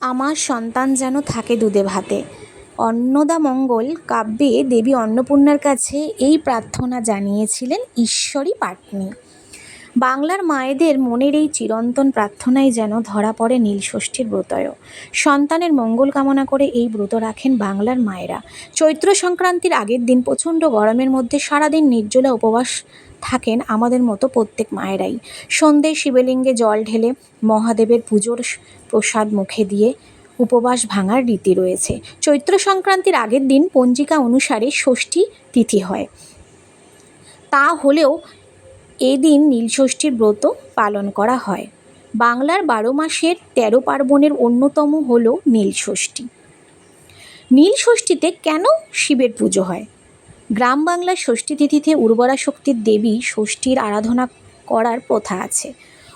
আমার সন্তান যেন থাকে দুধে ভাতে। অন্নদামঙ্গল কাব্যে দেবী অন্নপূর্ণার কাছে এই প্রার্থনা জানিয়েছিলেন ঈশ্বরী পাটনি। বাংলার মায়েদের মনের এই চিরন্তন প্রার্থনায় যেন ধরা পড়ে নীলষষ্ঠীর ব্রতয় সন্তানের মঙ্গল কামনা করে এই ব্রত রাখেন বাংলার মায়েরা। চৈত্র সংক্রান্তির আগের দিন প্রচণ্ড গরমের মধ্যে সারাদিন নির্জলা উপবাস থাকেন আমাদের মতো প্রত্যেক মায়েরাই। সন্ধ্যে শিবলিঙ্গে জল ঢেলে মহাদেবের পুজোর প্রসাদ মুখে দিয়ে উপবাস ভাঙার রীতি রয়েছে। চৈত্র সংক্রান্তির আগের দিন পঞ্জিকা অনুসারে ষষ্ঠী তিথি হয়। তা হলেও এদিন নীলষষ্ঠীর ব্রত পালন করা হয়। বাংলার বারো মাসের তেরো পার্বণের অন্যতম হল নীলষষ্ঠী। নীলষষ্ঠীতে কেন শিবের পুজো হয়? গ্রাম বাংলার ষষ্ঠী তিথিতে উর্বরা শক্তির দেবী ষষ্ঠীর আরাধনা করার প্রথা আছে।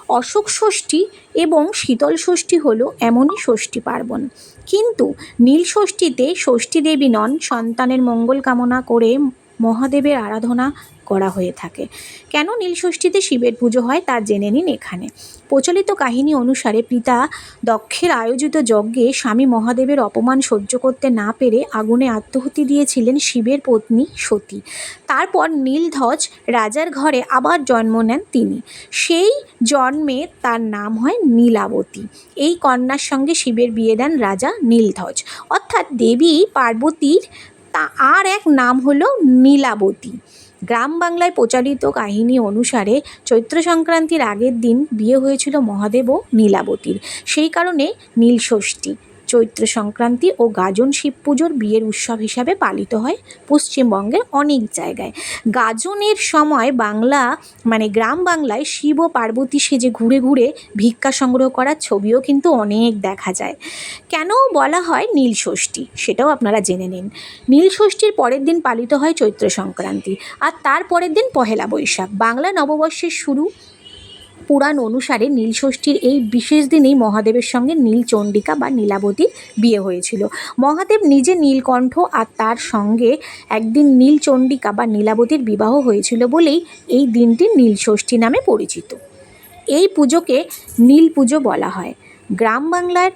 অশোক ষষ্ঠী এবং শীতল ষষ্ঠী হল এমনই ষষ্ঠী পার্বণ। কিন্তু নীল ষষ্ঠীতে ষষ্ঠী দেবী নন, সন্তানের মঙ্গল কামনা করে মহাদেবের আরাধনা করা হয়ে থাকে। কেন নীলষষ্ঠীতে শিবের পুজো হয় তা জেনে নিন এখানে। প্রচলিত কাহিনী অনুসারে পিতা দক্ষের আয়োজিত যজ্ঞে স্বামী মহাদেবের অপমান সহ্য করতে না পেরে আগুনে আত্মহুতি দিয়েছিলেন শিবের পত্নী সতী। তারপর নীলধ্বজ রাজার ঘরে আবার জন্ম নেন তিনি। সেই জন্মে তার নাম হয় নীলাবতী। এই কন্যার সঙ্গে শিবের বিয়ে দেন রাজা নীলধ্বজ। অর্থাৎ দেবী পার্বতীর তা আর এক নাম হলো নীলাবতী। গ্রাম বাংলায় প্রচারিত কাহিনী অনুসারে চৈত্র সংক্রান্তির আগের দিন বিয়ে হয়েছিল মহাদেব ও নীলাবতীর। সেই কারণে নীলষষ্ঠী চৈত্র সংক্রান্তি ও গাজন শিব পুজোর বিয়ের উৎসব হিসাবে পালিত হয় পশ্চিমবঙ্গের অনেক জায়গায়। গাজনের সময় বাংলা মানে গ্রাম বাংলায় শিব ও পার্বতী সেজে ঘুরে ঘুরে ভিক্ষা সংগ্রহ করার ছবিও কিন্তু অনেক দেখা যায়। কেন বলা হয় নীলষষ্ঠী সেটাও আপনারা জেনে নিন। নীলষষ্ঠীর পরের দিন পালিত হয় চৈত্র সংক্রান্তি। আর তার পরের দিন পহেলা বৈশাখ। বাংলা নববর্ষের শুরু পুরাণ অনুসারে নীলষষ্ঠীর এই বিশেষ দিনেই মহাদেবের সঙ্গে নীলচণ্ডিকা বা নীলাবতীর বিয়ে হয়েছিল। মহাদেব নিজে নীলকণ্ঠ আর তার সঙ্গে একদিন নীলচণ্ডিকা বা নীলাবতীর বিবাহ হয়েছিল বলেই এই দিনটি নীলষষ্ঠী নামে পরিচিত। এই পুজোকে নীল পুজো বলা হয়। গ্রাম বাংলার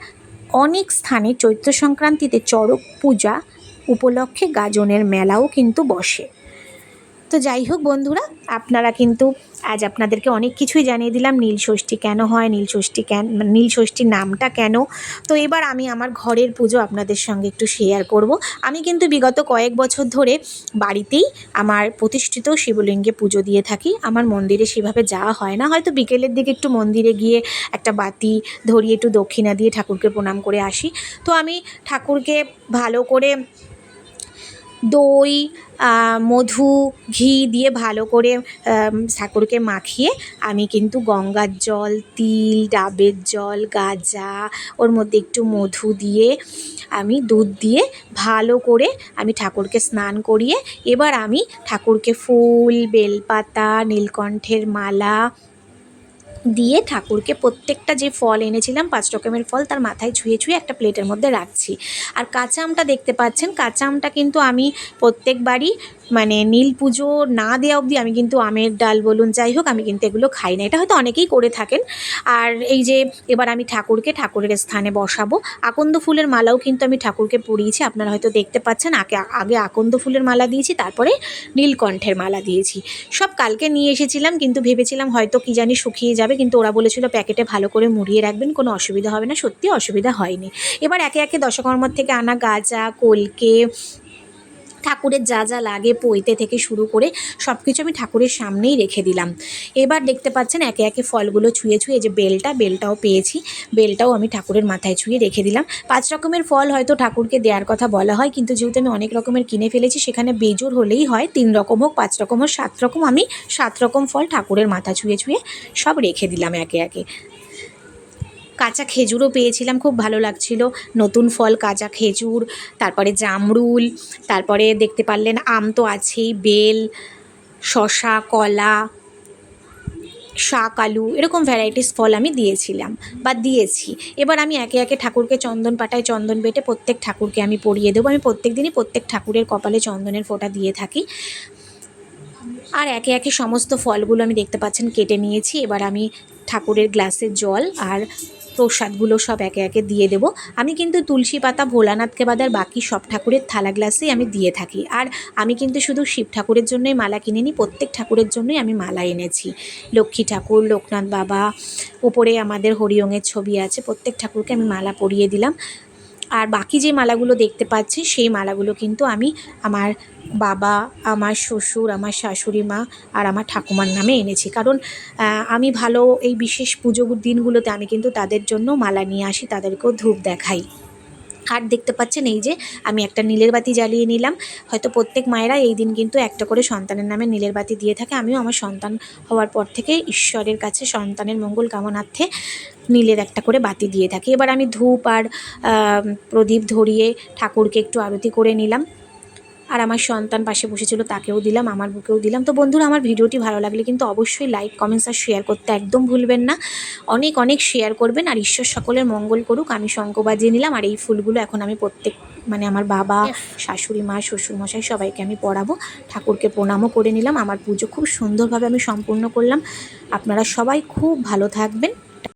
অনেক স্থানে চৈত্র সংক্রান্তিতে চড়ক পূজা উপলক্ষে গাজনের মেলাও কিন্তু বসে। তো যাই হোক বন্ধুরা, আপনারা কিন্তু আজ আপনাদেরকে অনেক কিছুই জানিয়ে দিলাম। নীলষষ্ঠী কেন হয় নীলষষ্ঠী কেন নীলষষ্ঠীর নামটা কেন? তো এবার আমি আমার ঘরের পুজো আপনাদের সঙ্গে একটু শেয়ার করব। আমি কিন্তু বিগত কয়েক বছর ধরে বাড়িতেই আমার প্রতিষ্ঠিত শিবলিঙ্গে পুজো দিয়ে থাকি। আমার মন্দিরে সেভাবে যাওয়া হয় না। হয়তো বিকেলের দিকে একটু মন্দিরে গিয়ে একটা বাতি ধরিয়ে একটু দক্ষিণা দিয়ে ঠাকুরকে প্রণাম করে আসি। তো আমি ঠাকুরকে ভালো করে দই মধু, ঘি দিয়ে ভালো করে ঠাকুরকে মাখিয়ে আমি কিন্তু গঙ্গার জল, তিল, ডাবের জল, গাজা, ওর মধ্যে একটু মধু দিয়ে আমি দুধ দিয়ে ভালো করে আমি ঠাকুরকে স্নান করিয়ে এবার আমি ঠাকুরকে ফুল, বেলপাতা, নীলকণ্ঠের মালা দিয়ে ঠাকুরকে প্রত্যেকটা যে ফল এনেছিলাম, পাঁচ রকমের ফল তার মাথায় ছুঁয়ে ছুঁয়ে একটা প্লেটের মধ্যে রাখছি। আর কাঁচা আমটা দেখতে পাচ্ছেন, কাঁচা আমটা কিন্তু আমি প্রত্যেকবারই মানে নীল পুজো না দেওয়া অবধি আমি কিন্তু আমের ডাল বলুন, যাই হোক, আমি কিন্তু এগুলো খাই না। এটা হয়তো অনেকেই করে থাকেন। আর এই যে এবার আমি ঠাকুরকে ঠাকুরের স্থানে বসাবো। আকন্দ ফুলের মালাও কিন্তু আমি ঠাকুরকে পরিয়েছি। আপনারা হয়তো দেখতে পাচ্ছেন, আগে আগে আকন্দ ফুলের মালা দিয়েছি, তারপরে নীলকণ্ঠের মালা দিয়েছি। সব কালকে নিয়ে এসেছিলাম, কিন্তু ভেবেছিলাম হয়তো কি জানি শুকিয়ে যাবে, কিন্তু ওরা বলেছিল প্যাকেটে ভালো করে মুড়িয়ে রাখবেন, কোনো অসুবিধা হবে না। সত্যি অসুবিধা হয়নি। এবার একে একে দশকর্মার থেকে আনা গাজা, কলকে ঠাকুরের যা যা লাগে পইতে থেকে শুরু করে সব কিছু আমি ঠাকুরের সামনেই রেখে দিলাম। এবার দেখতে পাচ্ছেন একে একে ফলগুলো ছুঁয়ে ছুঁয়ে যে বেলটা, বেলটাও পেয়েছি। বেলটাও আমি ঠাকুরের মাথায় ছুঁয়ে রেখে দিলাম। পাঁচ রকমের ফল হয়তো ঠাকুরকে দেওয়ার কথা বলা হয়, কিন্তু যেহেতু আমি অনেক রকমের কিনে ফেলেছি, সেখানে বেজোর হলেই হয়। তিন রকম হোক, পাঁচ রকম হোক, সাত রকম, আমি সাত রকম ফল ঠাকুরের মাথা ছুঁয়ে ছুঁয়ে সব রেখে দিলাম একে একে। কাঁচা খেজুরও পেয়েছিলাম, খুব ভালো লাগছিল। নতুন ফল, কাঁচা খেজুর, তারপরে জামরুল, তারপরে দেখতে পারলেন আম তো আছেই, বেল শশা কলা, শাক, আলু, এরকম ভ্যারাইটিস ফল আমি দিয়েছিলাম বা দিয়েছি। এবার আমি একে একে ঠাকুরকে চন্দন পাটায় চন্দন বেটে প্রত্যেক ঠাকুরকে আমি পরিয়ে দেবো। আমি প্রত্যেক দিনই প্রত্যেক ঠাকুরের কপালে চন্দনের ফোঁটা দিয়ে থাকি। আর একে একে সমস্ত ফলগুলো আমি দেখতে পাচ্ছেন, কেটে নিয়েছি। এবার আমি ঠাকুরের গ্লাসের জল আর প্রসাদগুলো সব একে একে দিয়ে দেব। আমি কিন্তু তুলসী পাতা ভোলানাথকে বাদে আর বাকি সব ঠাকুরের থালা গ্লাসেই আমি দিয়ে থাকি। আর আমি কিন্তু শুধু শিব ঠাকুরের জন্যই মালা কিনে নিই প্রত্যেক ঠাকুরের জন্যই আমি মালা এনেছি। লক্ষ্মী ঠাকুর, লোকনাথ বাবা ওপরে আমাদের হরিয়ঙের ছবি আছে, প্রত্যেক ঠাকুরকে আমি মালা পরিয়ে দিলাম। আর বাকি যে মালাগুলো দেখতে পাচ্ছি, সেই মালাগুলো কিন্তু আমি আমার বাবা, আমার শ্বশুর, আমার শাশুড়ি মা আর আমার ঠাকুমার নামে এনেছি। কারণ আমি ভালো এই বিশেষ পুজো দিনগুলোতে আমি কিন্তু তাদের জন্য মালা নিয়ে আসি, তাদেরকেও ধূপ দেখাই। আর দেখতে পাচ্ছেন এই যে, আমি একটা নীলের বাতি জ্বালিয়ে নিলাম। হয়তো প্রত্যেক মায়েরা এই দিন কিন্তু একটা করে সন্তানের নামে নীলের বাতি দিয়ে থাকে। আমিও আমার সন্তান হওয়ার পর থেকে ঈশ্বরের কাছে সন্তানের মঙ্গল কামনার্থে নীলের একটা করে বাতি দিয়ে থাকি। এবার আমি ধূপ আর প্রদীপ ধরিয়ে ঠাকুরকে একটু আরতি করে নিলাম। আর আমার সন্তান পাশে বসেছিল তাকেও দিলাম আমার বুকেও দিলাম। তো বন্ধুরা আমার ভিডিওটি ভালো লাগলে কিন্তু অবশ্যই লাইক কমেন্টস আর শেয়ার করতে একদম ভুলবেন না। অনেক অনেক শেয়ার করবেন আর ঈশ্বর সকলের মঙ্গল করুক। আমি শঙ্খ বাজিয়ে নিলাম আর এই ফুলগুলো এখন আমি প্রত্যেক মানে আমার বাবা শাশুড়ি মা শ্বশুরমশাই সবাইকে আমি পড়াবো। ঠাকুরকে প্রণামও করে নিলাম। আমার পুজো খুব সুন্দরভাবে আমি সম্পূর্ণ করলাম। আপনারা সবাই খুব ভালো থাকবেন।